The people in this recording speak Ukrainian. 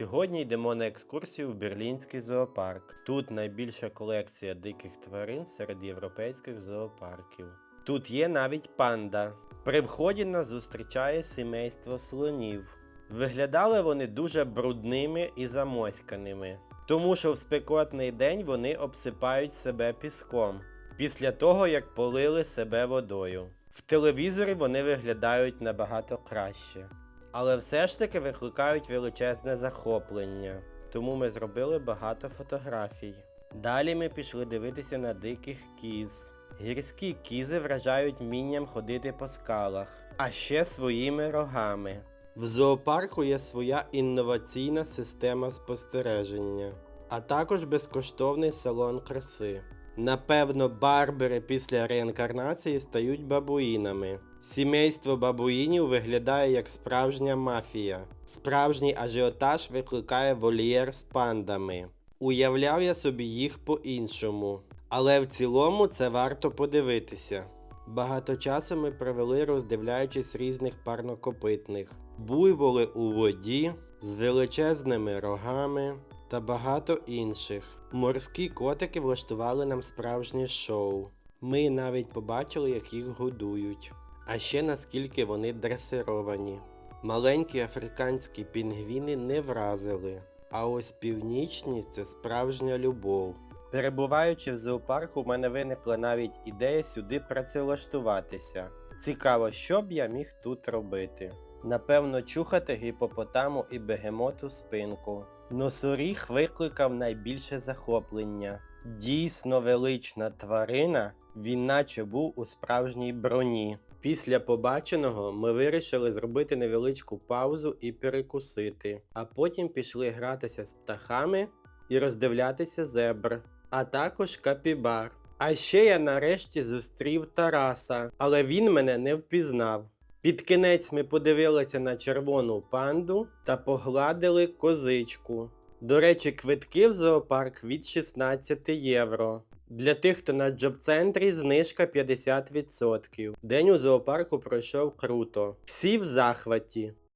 Сьогодні йдемо на екскурсію в Берлінський зоопарк. Тут найбільша колекція диких тварин серед європейських зоопарків. Тут є навіть панда. При вході нас зустрічає сімейство слонів. Виглядали вони дуже брудними і замоськаними, тому що в спекотний день вони обсипають себе піском після того, як полили себе водою. В телевізорі вони виглядають набагато краще. Але все ж таки викликають величезне захоплення, тому ми зробили багато фотографій. Далі ми пішли дивитися на диких кіз. Гірські кізи вражають вмінням ходити по скалах, а ще своїми рогами. В зоопарку є своя інноваційна система спостереження, а також безкоштовний салон краси. Напевно, барбери після реінкарнації стають бабуїнами. Сімейство бабуїнів виглядає як справжня мафія. Справжній ажіотаж викликає вольєр з пандами. Уявляв я собі їх по-іншому. Але в цілому це варто подивитися. Багато часу ми провели роздивляючись різних парнокопитних. Буйволи у воді з величезними рогами та багато інших. Морські котики влаштували нам справжнє шоу. Ми навіть побачили, як їх годують. А ще наскільки вони дресировані. Маленькі африканські пінгвіни не вразили, а ось північні це справжня любов. Перебуваючи в зоопарку, в мене виникла навіть ідея сюди працевлаштуватися. Цікаво, що б я міг тут робити. Напевно, чухати гіпопотаму і бегемоту спинку. Носоріг викликав найбільше захоплення. Дійсно велична тварина, він наче був у справжній броні. Після побаченого ми вирішили зробити невеличку паузу і перекусити, а потім пішли гратися з птахами і роздивлятися зебр, а також капібар. А ще я нарешті зустрів Тараса, але він мене не впізнав. Під кінець ми подивилися на червону панду та погладили козичку. До речі, квитки в зоопарк від 16 євро. Для тих, хто на джоб-центрі, знижка 50%. День у зоопарку пройшов круто. Всі в захваті.